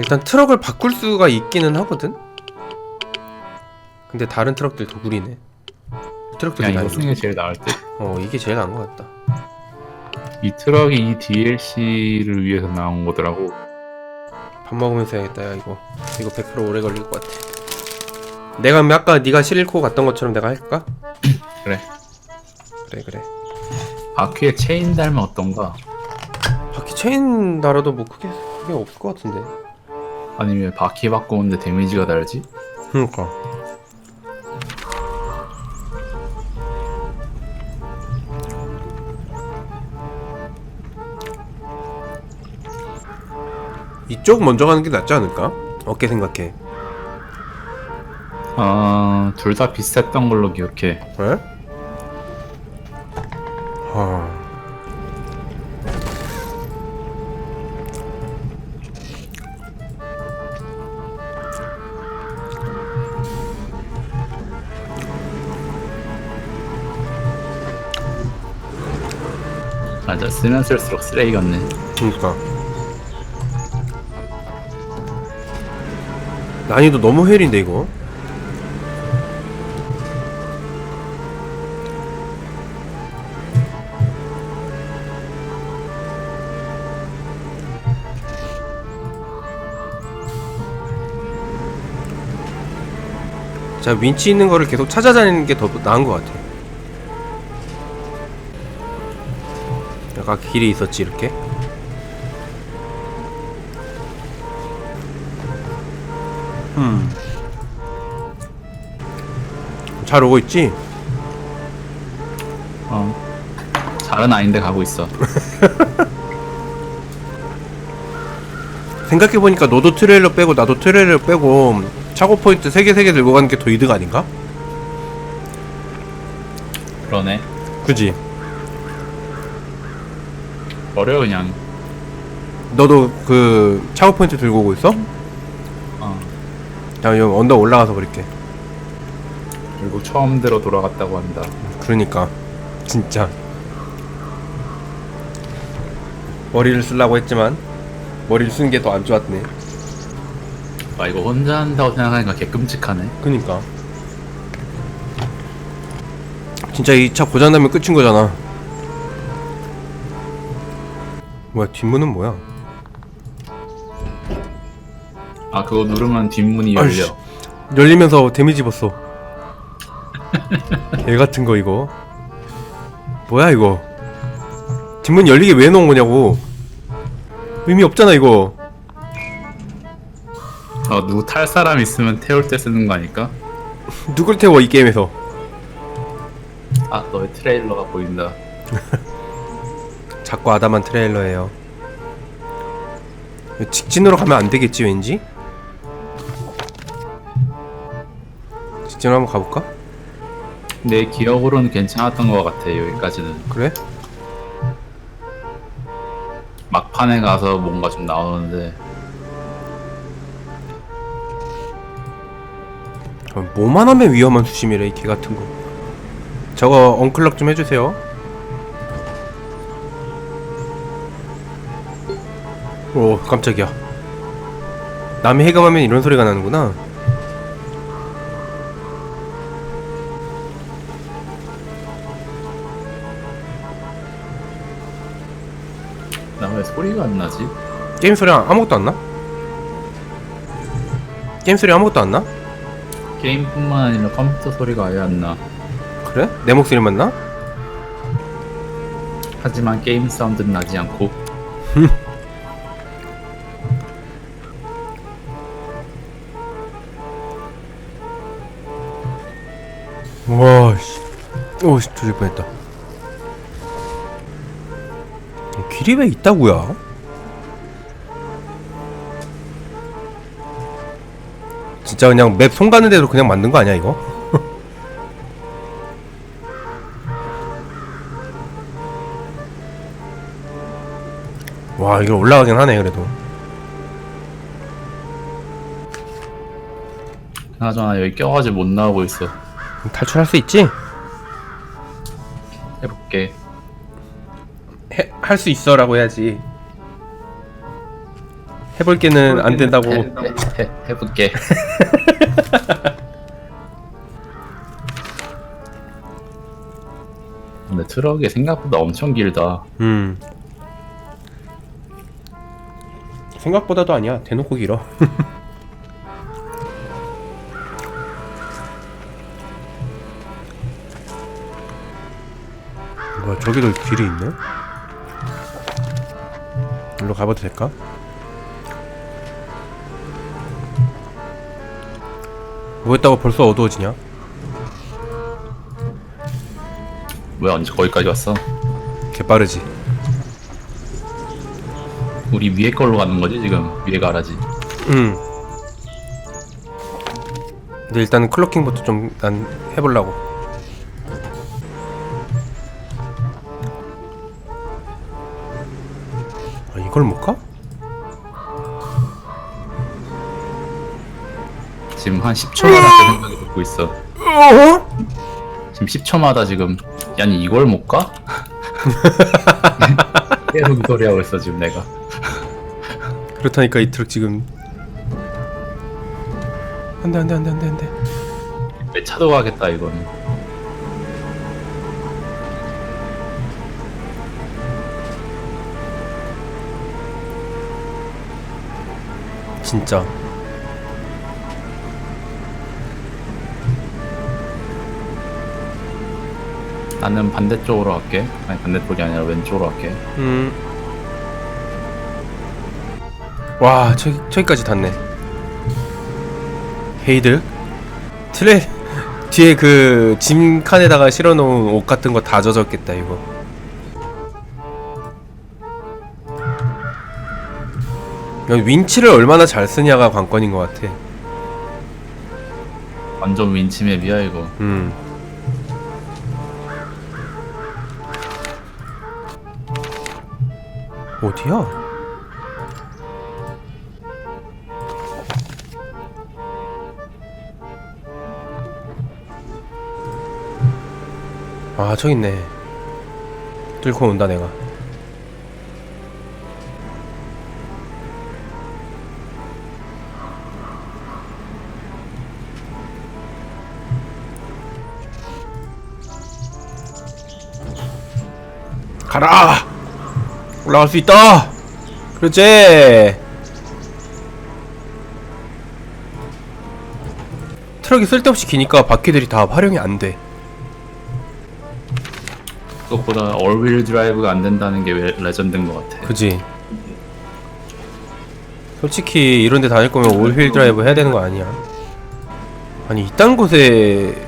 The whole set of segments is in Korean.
일단 트럭을 바꿀 수가 있기는 하거든. 근데 다른 트럭들 도구리네. 트럭도 그냥 이거 쓰는 게 제일 나을 듯. 어 이게 제일 나은 것 같다. 이 트럭이 이 DLC를 위해서 나온 거더라고. 밥 먹으면서 해야겠다 야 이거 이거 100% 오래 걸릴 것 같아. 내가 뭐 아까 네가 실고 갔던 것처럼 내가 할까? 그래. 그래 그래. 바퀴에 체인 달면 어떤가? 바퀴 체인 달아도 뭐 크게 크게 없을 것 같은데. 아니면 바퀴 바꾸는데 데미지가 다르지? 그러니까. 이쪽 먼저 가는 게 낫지 않을까? 어떻게 생각해? 아, 둘 다 비슷했던 걸로 기억해. 그래? 맞아, 쓰면 쓸수록 쓰레기 같네. 그러니까. 난이도 너무 헬인데 이거. 자 윈치 있는 거를 계속 찾아다니는 게 더 나은 것 같아. 아까 길이 있었지 이렇게. 음. 잘 오고 있지? 어. 잘은 아닌데 가고 있어. 생각해보니까 너도 트레일러 빼고 나도 트레일러 빼고 차고 포인트 3개 3개 들고 가는 게 더 이득 아닌가? 그러네. 그지? 버려, 그냥. 너도 그 차고 포인트 들고 오고 있어? 어. 자 여기 언덕 올라가서 버릴게 그리고 처음대로 돌아갔다고 한다. 그러니까 진짜 머리를 쓰려고 했지만 머리를 쓰는 게 더 안 좋았네 아, 이거 혼자 한다고 생각하니까 개 끔찍하네. 그니까 진짜 이 차 고장 나면 끝인 거잖아 뭐야 뒷문은 뭐야 아, 그거 누르면 뒷문이 열려. 아이씨. 열리면서 데미지 입었어 개 같은 거 이거 뭐야 이거 뒷문 열리게 왜 놓은 거냐고 의미 없잖아 이거 어, 누구 탈 사람 있으면 태울 때 쓰는 거 아닐까? 누굴 태워 이 게임에서 아, 너의 트레일러가 보인다. 자꾸 아담한 트레일러예요 직진으로 가면 안 되겠지 왠지 직진으로 한번 가볼까? 내 기억으로는 괜찮았던 것 같아, 여기까지는. 그래? 막판에 가서 뭔가 좀 나오는데. 어, 뭐만 하면 위험한 수심이래 이 개 같은 거 저거 언클럭 좀 해주세요 오 깜짝이야 남이 해감하면 이런 소리가 나는구나 나 왜 소리가 안 나지? 게임 소리 아무것도 안 나? 게임 소리 아무것도 안 나? 게임뿐만 아니라 컴퓨터 소리가 아예 안 나. 그래? 내 목소리만 나? 하지만 게임 사운드는 나지 않고. 와 씨 오 씨 조질 뻔했다 길이 왜 있다고야? 진짜 그냥 맵 손 가는 대로 그냥 만든 거 아니야 이거? 와 이거 올라가긴 하네 그래도 그나저나 여기 껴가지고 못 나오고 있어. 탈출할 수 있지? 해볼게. 할 수 있어라고 해야지 해볼 게는 안 된다고. 해, 해, 해, 해볼게. 근데 트럭이 생각보다 엄청 길다. 음. 생각보다도 아니야. 대놓고 길어. 저기도 길이 있네? 일로 가봐도 될까? 뭐 했다고 벌써 어두워지냐? 왜 언제 거기까지 왔어? 개빠르지 우리 위에 걸로 가는 거지 지금 위에 가라지. 응. 근데 일단 클로킹부터 좀 난 해보려고. 아 이걸 못 가? 지금 한 10초마다 그 생각이 듣고 있어. 어? 지금 10초마다 지금 아니 이걸 못 가? 계속 이 소리 하고 있어 지금 내가. 그렇다니까 이 트럭 지금. 안돼 안돼 안돼 안돼 안돼. 왜 차도 가겠다 이거는. 진짜. 나는 반대쪽으로 갈게. 아니 반대쪽이 아니라 왼쪽으로 갈게. 음. 와 저기 저기까지 닿네. 헤이드. 트레 뒤에 그 짐칸에다가 실어놓은 옷 같은 거 다 젖었겠다 이거. 윈치를 얼마나 잘 쓰냐가 관건인 것 같아. 완전 윈치맵이야 이거. 음. 어디야? 아, 저기 있네. 뚫고 온다, 내가. 가라! 올라갈 수 있다! 그렇지! 트럭이 쓸데없이 기니까 바퀴들이 다 활용이 안 돼. 그것보다 얼휠 드라이브가 안 된다는 게 왜 레전드인 것 같아. 그지? 솔직히 이런 데 다닐 거면 올휠 드라이브 해야 되는 거 아니야? 아니, 이딴 곳에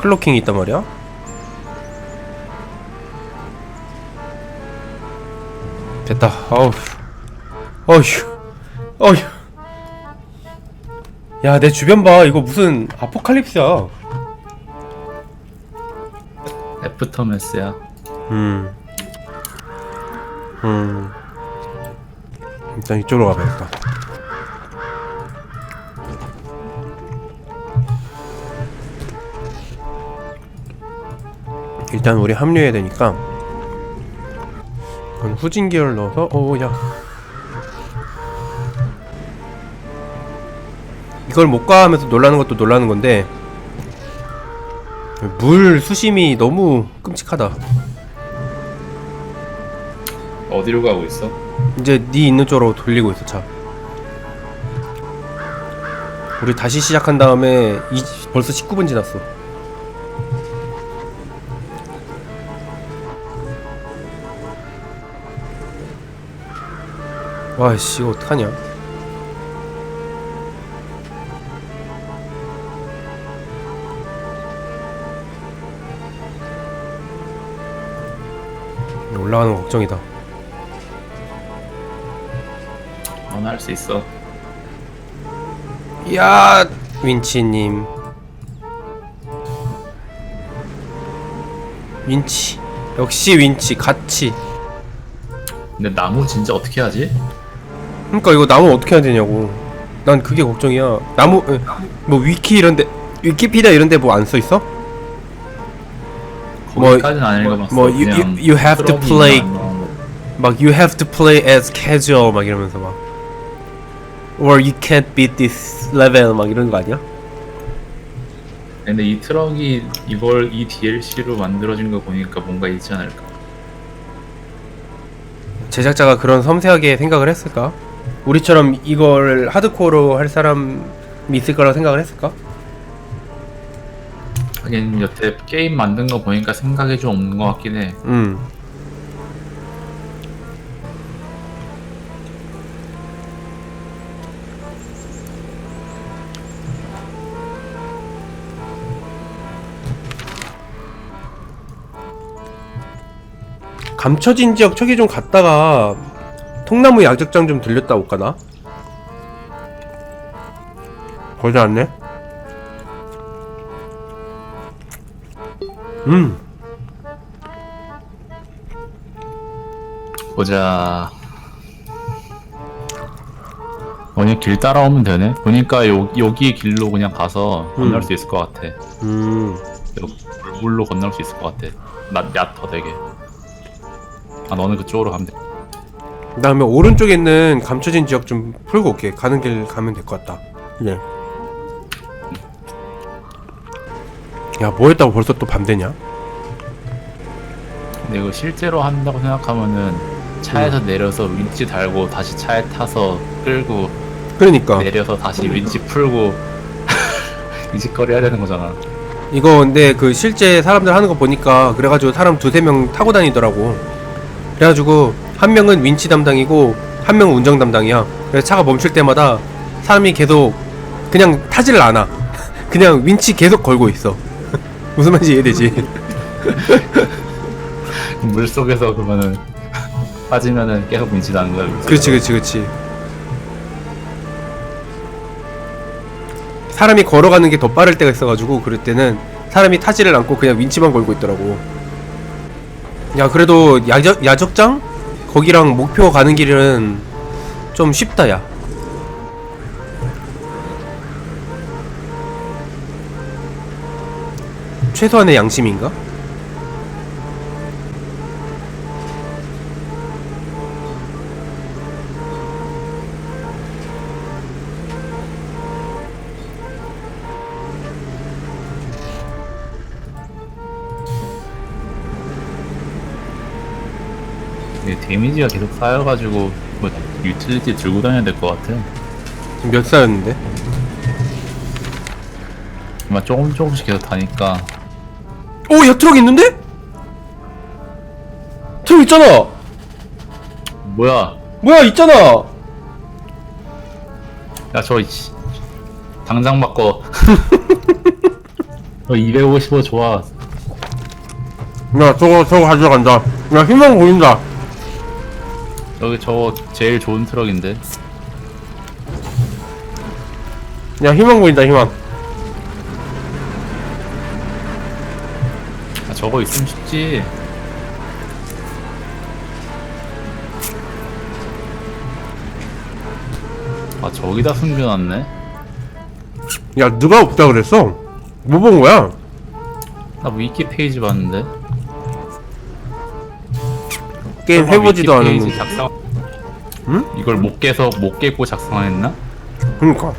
클로킹이 있단 말이야? 됐다. 아우. 어휴. 어휴. 야, 내 주변 봐. 이거 무슨 아포칼립스야. 애프터메스야. 음. 음. 일단 이쪽으로 가봐야겠다. 일단 우리 합류해야 되니까 그건 후진 기어를 넣어서 오야 이걸 못 가 하면서 놀라는 것도 놀라는 건데 물 수심이 너무 끔찍하다. 어디로 가고 있어? 이제 네 있는 쪽으로 돌리고 있어 차. 우리 다시 시작한 다음에 이, 벌써 19분 지났어. 와씨 이거 어떡하냐? 올라가는 거 걱정이다. 넌 할 수 있어. 야 윈치님 윈치 역시 윈치 같이 근데 나무 진짜 어떻게 하지? 그러니까 이거 나무 어떻게 해야 되냐고 난 그게 걱정이야 나무 에, 뭐 위키 이런데 위키피디아 이런데 뭐 안 써 있어? 뭐- 거기까지는 안 읽어봤어. 뭐 you, you, you have to play. 막 you have to play as casual 막 이러면서 막 or you can't beat this level 막 이런 거 아니야? 근데 이 트럭이 이걸 이 DLC로 만들어진 거 보니까 뭔가 있지 않을까? 제작자가 그런 섬세하게 생각을 했을까? 우리처럼 이걸 하드코어로 할 사람이 있을 거라고 생각을 했을까? 하긴 여태 게임 만든 거 보니까 생각이 좀 없는 것 같긴 해. 음. 감춰진 지역 저기 좀 갔다가 통나무 야적장 좀 들렸다 올까나? 거지 않네? 음 보자. 그냥 길 따라오면 되네. 보니까 요, 여기 길로 그냥 가서 건널 음. 수 있을 것 같아. 음. 물로 건널 수 있을 것 같아. 나 얕어 되게. 아 너는 그쪽으로 가면 돼. 그 다음에 오른쪽에 있는 감춰진 지역 좀 풀고 올게. 가는 길 가면 될 것 같다. 네. 야, 뭐 했다고 벌써 또 밤 되냐? 근데 이거 실제로 한다고 생각하면은 차에서 내려서 윈치 달고 다시 차에 타서 끌고 그러니까 내려서 다시 윈치 풀고 이 짓거리 해야 되는 거잖아. 이거 근데 그 실제 사람들 하는 거 보니까 그래가지고 사람 두세 명 타고 다니더라고. 그래가지고 한 명은 윈치 담당이고 한 명은 운전 담당이야. 그래서 차가 멈출 때마다 사람이 계속 그냥 타지를 않아. 그냥 윈치 계속 걸고 있어. 무슨 말인지 이해되지? 물 속에서 그러면은 빠지면은 계속 윈치 나는 거야. 그렇지 그렇지 그렇지 사람이 걸어가는 게 더 빠를 때가 있어가지고 그럴 때는 사람이 타지를 않고 그냥 윈치만 걸고 있더라고 야 그래도 야적, 야적장? 거기랑 목표 가는 길은 좀 쉽다 야 최소한의 양심인가? 데미지가 계속 쌓여가지고 뭐 유틸리티 들고 다녀야 될 것 같아. 지금 몇 살였는데? 아마 조금 조금씩 계속 다니까 오, 야 트럭 있는데? 트럭 있잖아. 뭐야? 뭐야 있잖아. 야저 당장 바꿔. 저255 좋아. 야 저거 저거 가져간다. 야 희망 보인다. 여기 저거 제일 좋은 트럭인데. 야 희망 보인다 희망. 아, 저거 있으면 쉽지. 아 저기다 숨겨놨네. 야 누가 없다 그랬어? 뭐 본 거야? 나 위키 페이지 봤는데. 게임 해보지도 않았는데. 작성. 응? 이걸 못 깨서 못 깨고 작성했나? 그러니까.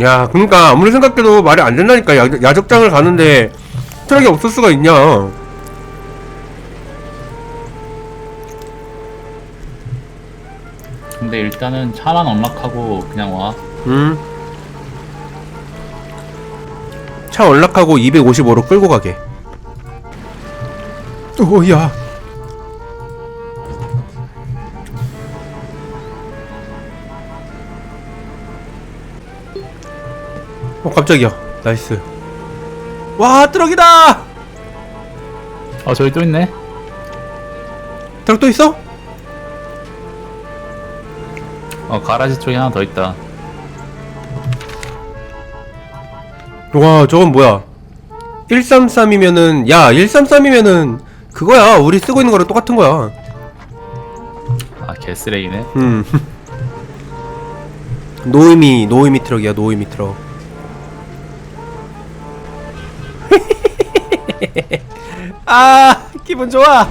야, 그러니까 아무리 생각해도 말이 안 된다니까 야, 야적장을 가는데 트럭이 없을 수가 있냐? 근데 일단은 차만 언락하고 그냥 와. 음. 차 연락하고 255로 끌고 가게. 오, 야. 어, 깜짝이야. 나이스. 와, 트럭이다! 아 저기 또 있네. 트럭 또 있어? 어 가라지 쪽에 하나 더 있다. 와 저건 뭐야? 133이면은 야 133이면은 그거야. 우리 쓰고 있는 거랑 똑같은 거야. 아 개쓰레기네. 음. 노이미 노이미 트럭이야 노이미 트럭. 아 기분 좋아.